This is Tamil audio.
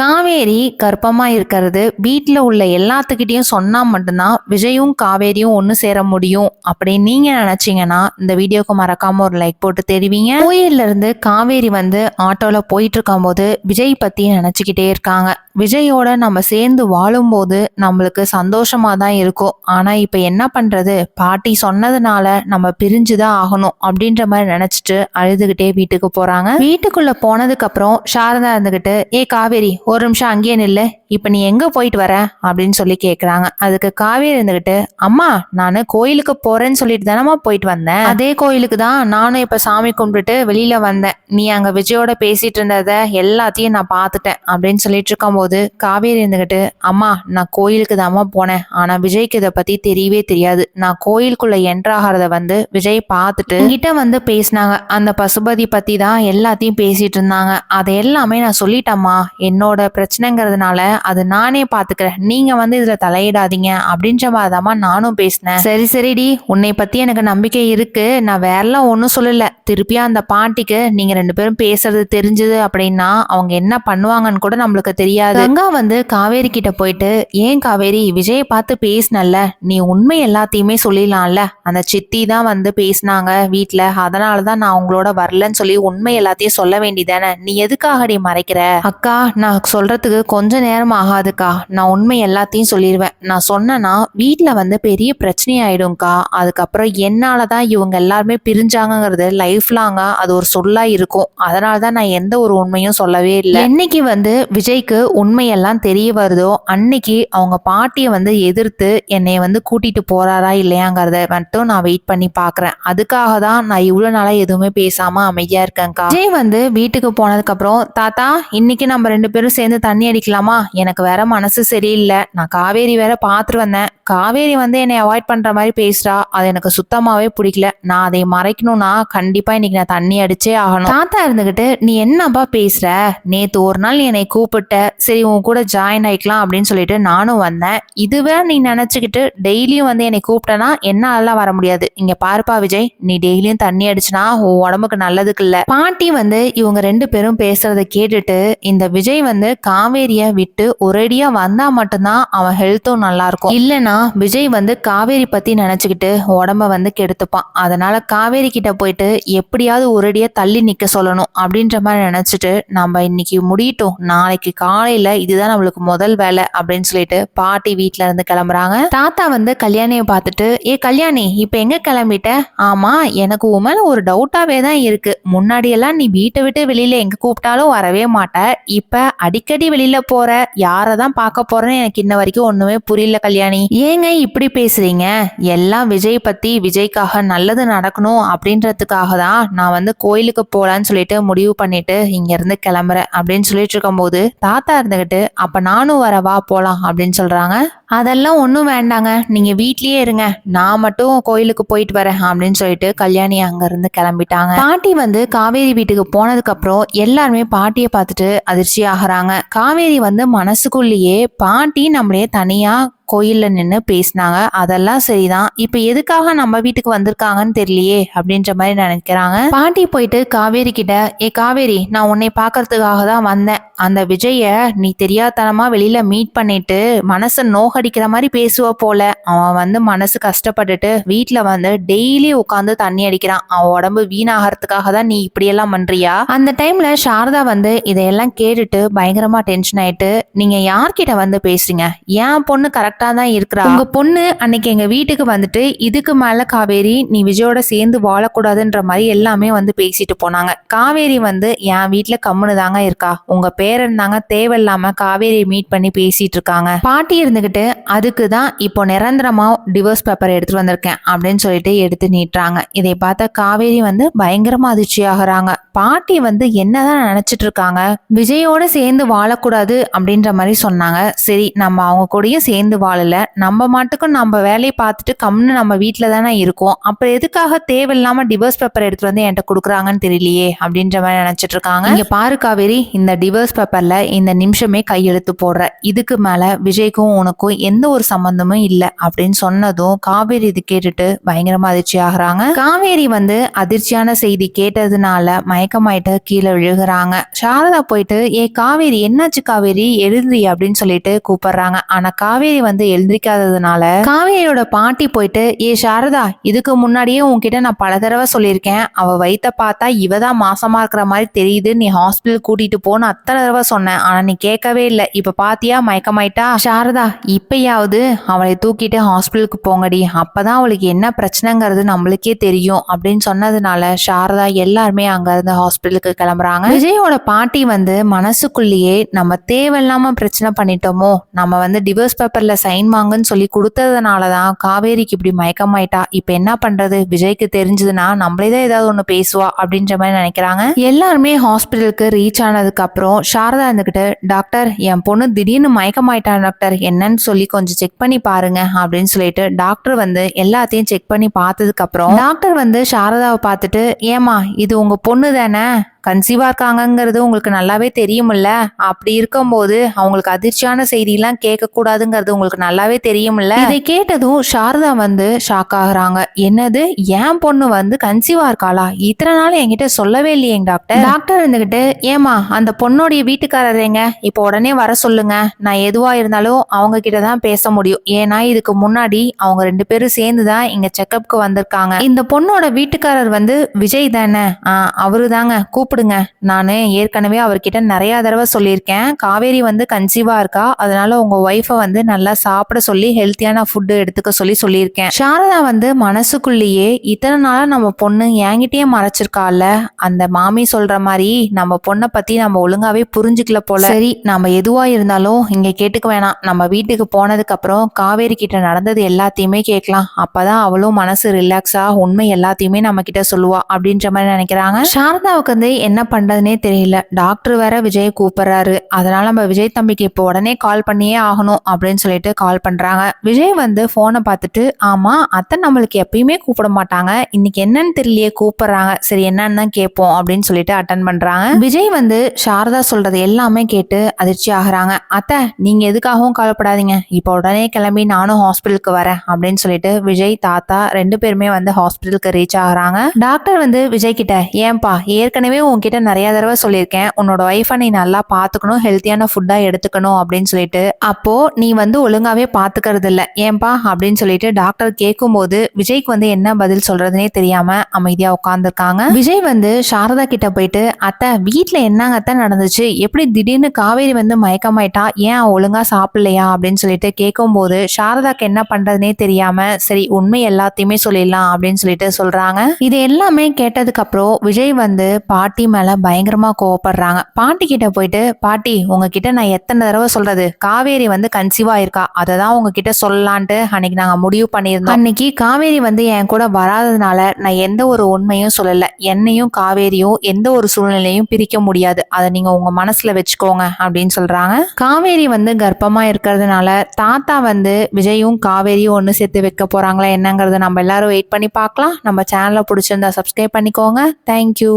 காவேரி கர்ப்பமாக இருக்கிறது. வீட்டில் உள்ள எல்லாத்துக்கிட்டேயும் சொன்னால் மட்டும்தான் விஜயும் காவேரியும் ஒன்று சேர முடியும். அப்படின்னு நீங்கள் நினச்சிங்கன்னா இந்த வீடியோக்கு மறக்காமல் ஒரு லைக் போட்டு தெரிவிங்க. கோயில்ல காவேரி வந்து ஆட்டோவில் போயிட்டு இருக்கும்போது விஜய் பற்றி நினச்சிக்கிட்டே இருக்காங்க. விஜயோட நம்ம சேர்ந்து வாழும்போது நம்மளுக்கு சந்தோஷமாக தான் இருக்கும். ஆனால் இப்போ என்ன பண்ணுறது பாட்டி சொன்னதுனால நம்ம பிரிஞ்சு தான் ஆகணும் அப்படின்ற மாதிரி நினச்சிட்டு அழுதுகிட்டே வீட்டுக்கு போகிறாங்க வீட்டுக்குள்ளே போனதுக்கப்புறம் சாரதா இருந்துக்கிட்டு ஏ காவேரி ஒரு நிமிஷம் அங்கேயே நில்லு. இப்போ நீ எங்கே போயிட்டு வர? அப்படின்னு சொல்லி கேட்குறாங்க அதுக்கு காவேரி இருந்துக்கிட்டு அம்மா நான் கோயிலுக்கு போகிறேன்னு சொல்லிட்டு தானம்மா போயிட்டு வந்தேன். அதே கோயிலுக்கு தான் நானும் இப்போ சாமி கும்பிட்டுட்டு வெளியில் வந்தேன். நீ அங்கே விஜயோட பேசிட்டு இருந்தத எல்லாத்தையும் நான் பார்த்துட்டேன் அப்படின்னு சொல்லிட்டு இருக்கும்போது காவேரி இருந்துக்கிட்டு அம்மா நான் கோயிலுக்கு தாம்மா போனேன். ஆனால் விஜய்க்கு இதை பற்றி தெரியவே தெரியாது. நான் கோயிலுக்குள்ளே என்ட்ராகிறத வந்து விஜய் பார்த்துட்டு என்கிட்ட வந்து பேசினாங்க. அந்த பசுபதி பற்றி தான் எல்லாத்தையும் பேசிட்டு இருந்தாங்க. அதை எல்லாமே நான் சொல்லிட்டேம்மா. என்னோட பிரச்சனைங்கிறதுனால அது நானே பாத்துக்கிறேன். நீங்க வந்து இதுல தலையிடாதீங்க. அப்படின்ற மாதிரிதாம்மா நானும் பேசினேன். சரி சரிடி. உன்னை பத்தி எனக்கு நம்பிக்கை இருக்கு. நான் வேறலாம் ஒன்றும் சொல்லல. திருப்பியா அந்த பாட்டிக்கு நீங்க ரெண்டு பேரும் பேசுறது தெரிஞ்சது அப்படின்னா அவங்க என்ன பண்ணுவாங்கன்னு கூட நம்மளுக்கு தெரியாது. கங்கா வந்து காவேரி கிட்ட போயிட்டு ஏன் காவேரி விஜயை பார்த்து பேசினல்ல? நீ உண்மை எல்லாத்தையுமே சொல்லிடலாம்ல? அந்த சித்தி தான் வந்து பேசினாங்க வீட்ல. அதனால தான் நான் உங்களோட வரலன்னு சொல்லி உண்மை எல்லாத்தையும் சொல்ல வேண்டியதானே? நீ எதுக்காகடி மறைக்கிற? அக்கா நான் சொல்கிறதுக்கு கொஞ்ச நேரம் ஆகாதுக்கா. நான் உண்மை எல்லாத்தையும் சொல்லிடுவேன் நான் சொன்னேன்னா வீட்டில் வந்து பெரிய பிரச்சனையாயிடும்க்கா. அதுக்கப்புறம் என்னால் தான் இவங்க எல்லாருமே பிரிஞ்சாங்கங்கிறது லைஃப் லாங்காக அது ஒரு சொல்லா இருக்கும். அதனால தான் நான் எந்த ஒரு உண்மையும் சொல்லவே இல்லை. என்னைக்கு வந்து விஜய்க்கு உண்மையெல்லாம் தெரிய வருதோ அன்னைக்கு அவங்க பாட்டியை வந்து எதிர்த்து என்னை வந்து கூட்டிகிட்டு போகிறாரா இல்லையாங்கிறத மட்டும் நான் வெயிட் பண்ணி பார்க்குறேன் அதுக்காக தான் நான் இவ்வளோ நாளாக எதுவுமே பேசாமல் அமைதியாக இருக்கேன்க்கா. விஜய் வந்து வீட்டுக்கு போனதுக்கப்புறம் தாத்தா இன்னைக்கு நம்ம ரெண்டு பேரும் சேர்ந்து தண்ணி அடிக்கலாமா? எனக்கு வேற மனசு சரியில்லை. நான் காவேரி வேற பார்த்துட்டு வந்தேன். காவேரி வந்து என்னை அவாய்ட் பண்ற மாதிரி பேசுறா. அது எனக்கு சுத்தமாவே பிடிக்கல. நான் அதை மறைக்கணும்னா கண்டிப்பா இன்னைக்கு நான் தண்ணி அடிச்சே ஆகணும். தாத்தா இருந்துகிட்டு நீ என்னப்பா பேசுற? நேத்து ஒரு நாள் நீ என்னை கூப்பிட்ட. சரி உன் கூட ஜாயின் ஆயிக்கலாம் அப்படின்னு சொல்லிட்டு நானும் வந்தேன். இதுவே நீ நினைச்சுக்கிட்டு டெய்லியும் வந்து என்னை கூப்பிட்டனா என்னாலலாம் வர முடியாது. இங்க பாருப்பா விஜய் நீ டெய்லியும் தண்ணி அடிச்சுனா உன் உடம்புக்கு நல்லதுக்கு இல்ல. பாட்டி வந்து இவங்க ரெண்டு பேரும் பேசுறத கேட்டுட்டு இந்த விஜய் வந்து காவேரிய விட்டு ஒரேடியா வந்தா மட்டும்தான் அவன் ஹெல்த்தும் நல்லா இருக்கும் இல்லனா விஜய் வந்து காவேரி பத்தி நினைச்சுக்கிட்டு உடம்ப வந்து கெடுத்துப்பான். அதனால காவேரி கிட்ட போயிட்டு எப்படியாவது ஒரேடியா தள்ளி நிக்க சொல்லணும் அப்படின்ற மாதிரி நினைச்சிட்டு நம்ம இன்னைக்கு முடியட்டும். நாளைக்கு காலையில இதுதான் நம்மளுக்கு முதல் வேலை அப்படின்னு சொல்லிட்டு பாட்டி வீட்ல இருந்து கிளம்புறாங்க. தாத்தா வந்து கல்யாணியை பார்த்துட்டு ஏ கல்யாணி இப்ப எங்க கிளம்பிட்ட? ஆமா எனக்கு உன் ஒரு டவுட்டாவே தான் இருக்கு. முன்னாடியெல்லாம் நீ வீட்டை விட்டு வெளியில எங்க கூப்பிட்டாலும் வரவே மாட்ட. இப்ப அடிக்கடி வெளியில போற யாரை தான் பார்க்க போறேன்னு எனக்கு இன்ன வரைக்கும் ஒண்ணுமே புரியல கல்யாணி. ஏங்க இப்படி பேசுறீங்க? எல்லாம் விஜய் பத்தி விஜய்க்காக நல்லது நடக்கணும் அப்படின்றதுக்காக தான் நான் வந்து கோயிலுக்கு போலான்னு சொல்லிட்டு முடிவு பண்ணிட்டு இங்க இருந்து கிளம்புறேன் அப்படின்னு சொல்லிட்டு இருக்கும்போது தாத்தா இருந்துகிட்டு அப்ப நானும் வரவா? போலாம் அப்படின்னு சொல்றாங்க. அதெல்லாம் ஒன்றும் வேண்டாங்க. நீங்கள் வீட்லேயே இருங்க. நான் மட்டும் கோயிலுக்கு போயிட்டு வரேன் அப்படின்னு சொல்லிட்டு கல்யாணி அங்கேருந்து கிளம்பிட்டாங்க. பாட்டி வந்து காவேரி வீட்டுக்கு போனதுக்கப்புறம் எல்லாருமே பாட்டியை பார்த்துட்டு அதிர்ச்சி ஆகிறாங்க. காவேரி வந்து மனசுக்குள்ளேயே பாட்டி நம்மளையே தனியாக கோயிலில் நின்று பேசினாங்க. அதெல்லாம் சரிதான். இப்போ எதுக்காக நம்ம வீட்டுக்கு வந்திருக்காங்கன்னு தெரியலையே அப்படின்ற மாதிரி நினைக்கிறாங்க. பாட்டி போயிட்டு காவேரி கிட்ட ஏ காவேரி நான் உன்னை பார்க்கறதுக்காக தான் வந்தேன். அந்த விஜய நீ தெரியாதனமாக வெளியில் மீட் பண்ணிட்டு மனசை நோகடிக்கிற மாதிரி பேசுவ போல. அவன் வந்து மனசு கஷ்டப்பட்டுட்டு வீட்டில் வந்து டெய்லி உட்காந்து தண்ணி அடிக்கிறான். அவன் உடம்பு வீணாகிறதுக்காக தான் நீ இப்படியெல்லாம் பண்ணுறியா அந்த டைமில் சாரதா வந்து இதையெல்லாம் கேட்டுட்டு பயங்கரமாக டென்ஷன் ஆயிட்டு நீங்கள் யார்கிட்ட வந்து பேசுறீங்க? என் பொண்ணு கரெக்ட் தான் இருக்கிறா. உங்க பொண்ணு அன்னைக்கு எங்க வீட்டுக்கு வந்துட்டு இதுக்கு மேல காவேரி நீ விஜயோட சேர்ந்து வாழக்கூடாதுன்ற மாதிரி எல்லாமே வந்து பேசிட்டு போனாங்க. காவேரி வந்து என் வீட்டுல கம்முனு தாங்க இருக்கா. உங்க பேரன் தாங்க தேவையில்லாம காவேரியை மீட் பண்ணி பேசிட்டு இருக்காங்க. பாட்டி இருந்துகிட்டு அதுக்கு தான் இப்போ நிரந்தரமா டிவோர்ஸ் பேப்பர் எடுத்துட்டு வந்திருக்கேன் அப்படின்னு சொல்லிட்டு எடுத்து நீட்டுறாங்க. இதை பார்த்த காவேரி வந்து பயங்கரமா அதிர்ச்சி ஆகுறாங்க பாட்டி வந்து என்னதான் நினைச்சிட்டு இருக்காங்க விஜயோட சேர்ந்து வாழக்கூடாது அப்படின்ற மாதிரி சொன்னாங்க. சரி நம்ம அவங்க கூடயும் சேர்ந்து வாழல. நம்ம மாட்டுக்கும் நம்ம வேலையை பார்த்துட்டு கம்னு நம்ம வீட்டில் தானே இருக்கோம். அப்புறம் எதுக்காக தேவையில்லாமல் டிவோர்ஸ் பேப்பர் எடுத்துட்டு வந்து என்கிட்ட கொடுக்குறாங்கன்னு தெரியலையே அப்படின்ற மாதிரி நினச்சிட்டு இருக்காங்க. இங்கே பாரு காவேரி இந்த டிவோர்ஸ் பேப்பரில் இந்த நிமிஷமே கையெழுத்து போடுற. இதுக்கு மேலே விஜய்க்கும் உனக்கும் எந்த ஒரு சம்மந்தமும் இல்லை அப்படின்னு சொன்னதும் காவேரி இது கேட்டுட்டு பயங்கரமாக அதிர்ச்சி ஆகுறாங்க. காவேரி வந்து அதிர்ச்சியான செய்தி கேட்டதுனால மயக்கமாயிட்டு கீழே விழுகுறாங்க. சாரதா போயிட்டு ஏ காவேரி என்னாச்சு காவேரி? எழுதி அப்படின்னு சொல்லிட்டு கூப்பிடுறாங்க. ஆனா காவேரி வந்து வந்து எழுந்திரிக்காததுனால காவேரியோட பாட்டி போயிட்டு ஏ சாரதா இதுக்கு முன்னாடியே உன்கிட்ட நான் பல தடவை சொல்லியிருக்கேன். அவ வயித்த பார்த்தா இவ தான் மாசமா இருக்கிற மாதிரி தெரியுது. நீ ஹாஸ்பிட்டல் கூட்டிட்டு போன்னு அத்தனை தடவை சொன்னேன். ஆனா நீ கேட்கவே இல்லை. இப்ப பாத்தியா மயக்கமாயிட்டா? சாரதா இப்பயாவது அவளை தூக்கிட்டு ஹாஸ்பிட்டலுக்கு போங்கடி. அப்பதான் அவளுக்கு என்ன பிரச்சனைங்கிறது நம்மளுக்கே தெரியும். அப்படின்னு சொன்னதுனால சாரதா எல்லாருமே அங்க இருந்து ஹாஸ்பிட்டலுக்கு கிளம்புறாங்க. விஜயோட பாட்டி வந்து மனசுக்குள்ளேயே நம்ம தேவையில்லாம பிரச்சனை பண்ணிட்டோமோ? நம்ம வந்து டிவோர்ஸ் பேப்பர்ல சைன் வாங்குன்னு சொல்லி கொடுத்ததுனால தான் காவேரிக்கு இப்படி மயக்கமாயிட்டா. இப்போ என்ன பண்றது? விஜய்க்கு தெரிஞ்சதுன்னா நம்மளே தான் ஏதாவது ஒன்று பேசுவா அப்படின்ற மாதிரி நினைக்கிறாங்க. எல்லாருமே ஹாஸ்பிட்டலுக்கு ரீச் ஆனதுக்கு அப்புறம் சாரதா இருந்துகிட்டு டாக்டர் என் பொண்ணு திடீர்னு மயக்கமாயிட்டா டாக்டர் என்னன்னு சொல்லி கொஞ்சம் செக் பண்ணி பாருங்க அப்படின்னு சொல்லிட்டு டாக்டர் வந்து எல்லாத்தையும் செக் பண்ணி பார்த்ததுக்கு அப்புறம் டாக்டர் வந்து சாரதாவை பார்த்துட்டு ஏமா இது உங்க பொண்ணு தானே? கன்சீவா இருக்காங்கங்கிறது உங்களுக்கு நல்லாவே தெரியுமில்ல? அப்படி இருக்கும்போது அவங்களுக்கு அதிர்ச்சியான செய்தியெல்லாம் கேட்க கூடாதுங்கிறது உங்களுக்கு நல்லாவே தெரியுமில்ல இதை கேட்டதும் சாரதா வந்து ஷாக் ஆகுறாங்க. என்னது? என் பொண்ணு வந்து கன்சீவா இருக்காளா? இத்தனை நாள் என்கிட்ட சொல்லவே இல்லையேங்க டாக்டர் டாக்டர் இருந்துகிட்டு ஏமா அந்த பொண்ணுடைய வீட்டுக்காரர் எங்க? இப்போ உடனே வர சொல்லுங்க. நான் எதுவா இருந்தாலும் அவங்க கிட்ட தான் பேச முடியும். ஏன்னா இதுக்கு முன்னாடி அவங்க ரெண்டு பேரும் சேர்ந்து தான் இங்க செக்கப்க்கு வந்திருக்காங்க. இந்த பொண்ணோட வீட்டுக்காரர் வந்து விஜய் தானே? அவரு தாங்க. கூப்பிடுங்க. நான் ஏற்கனவே அவர்கிட்ட நிறைய தடவை சொல்லியிருக்கேன். காவேரி வந்து கன்சீவா இருக்கா? அதனால உங்க ஒய்ஃபை வந்து நல்லா சாப்பிட சொல்லி ஹெல்த்தியான ஃபுட்டு எடுத்துக்க சொல்லி சொல்லியிருக்கேன். சாரதா வந்து மனசுக்குள்ளேயே இத்தனை நாளாக நம்ம பொண்ணு என்கிட்டயே மறைச்சிருக்கால அந்த மாமி சொல்ற மாதிரி நம்ம பொண்ணை பத்தி நம்ம ஒழுங்காவே புரிஞ்சுக்கல போல. சரி நம்ம எதுவா இருந்தாலும் இங்க கேட்டுக்க வேணாம். நம்ம வீட்டுக்கு போனதுக்கு அப்புறம் காவேரி கிட்ட நடந்தது எல்லாத்தையுமே கேட்கலாம். அப்பதான் அவளும் மனசு ரிலாக்ஸா உண்மை எல்லாத்தையுமே நம்ம கிட்ட சொல்லுவா அப்படின்ற மாதிரி நினைக்கிறாங்க. சாரதாவுக்கு வந்து என்ன பண்றதுனே தெரியல. டாக்டர் வேற விஜய் கூப்பிடுறாரு. அதனால நம்ம விஜய் தம்பிக்கு இப்போ உடனே கால் பண்ணியே ஆகணும் அப்படின்னு சொல்லிட்டு கால் பண்ணுறாங்க விஜய் வந்து ஃபோனை பார்த்துட்டு ஆமாம் அத்தை நம்மளுக்கு எப்பயுமே கூப்பிட மாட்டாங்க. இன்னைக்கு என்னன்னு தெரியலையே கூப்பிடுறாங்க. சரி என்னன்னு தான் கேட்போம் அப்படின்னு சொல்லிட்டு அட்டன் பண்ணுறாங்க விஜய் வந்து சாரதா சொல்கிறது எல்லாமே கேட்டு அதிர்ச்சி ஆகுறாங்க. அத்தை நீங்கள் எதுக்காகவும் கவலைப்படாதீங்க. இப்போ உடனே கிளம்பி நானும் ஹாஸ்பிட்டலுக்கு வரேன் அப்படின்னு சொல்லிட்டு விஜய் தாத்தா ரெண்டு பேருமே வந்து ஹாஸ்பிட்டலுக்கு ரீச் ஆகுறாங்க. டாக்டர் வந்து விஜய் கிட்ட ஏன்பா ஏற்கனவே உன்கிட்ட நிறைய தடவை சொல்லியிருக்கேன். உன்னோட ஒய்ஃபை நீ நல்லா பார்த்துக்கணும் ஹெல்த்தியான ஃபுட்டாக எடுத்துக்கணும் அப்படின்னு சொல்லிட்டு அப்போ நீ வந்து ஒழுங்காவே பாத்துக்கிறது இல்ல ஏன்பா அப்படின்னு சொல்லிட்டு டாக்டர் கேட்கும்போது விஜய்க்கு வந்து என்ன பதில் சொல்றதுனே தெரியாம அமைதியா உட்காந்துருக்காங்க விஜய் வந்து சாரதா கிட்ட போயிட்டு அத்தை வீட்டுல என்னங்க அத்தை நடந்துச்சு? எப்படி திடீர்னு காவேரி வந்து மயக்கமாயிட்டா? ஏன் ஒழுங்கா சாப்பிடலையா? அப்படின்னு சொல்லிட்டு கேட்கும்போது சாரதாக்கு என்ன பண்றதுனே தெரியாம சரி உண்மை எல்லாத்தையுமே சொல்லிடலாம் அப்படின்னு சொல்லிட்டு சொல்றாங்க. இது எல்லாமே கேட்டதுக்கு அப்புறம் விஜய் வந்து பாட்டி மேல பயங்கரமா கோவப்படுறாங்க. பாட்டி கிட்ட போயிட்டு பாட்டி உங்ககிட்ட நான் எத்தனை தடவை சொல்றது? காவேரி வந்து கன்சீவா இருக்கா? அதை தான் உங்ககிட்ட சொல்லலான்ட்டு அன்னைக்கு நாங்கள் முடிவு பண்ணியிருந்தோம். அன்னைக்கு காவேரி வந்து என் கூட வராததுனால நான் எந்த ஒரு உண்மையும் சொல்லலை. என்னையும் காவேரியும் எந்த ஒரு சூழ்நிலையும் பிரிக்க முடியாது. அதை நீங்கள் உங்கள் மனசில் வச்சுக்கோங்க அப்படின்னு சொல்கிறாங்க காவேரி வந்து கர்ப்பமாக இருக்கிறதுனால தாத்தா வந்து விஜயும் காவேரியும் ஒன்று சேர்த்து வைக்க போகிறாங்களா என்னங்கிறத நம்ம எல்லாரும் வெயிட் பண்ணி பார்க்கலாம். நம்ம சேனலை பிடிச்சிருந்தா சப்ஸ்கிரைப் பண்ணிக்கோங்க. தேங்க்யூ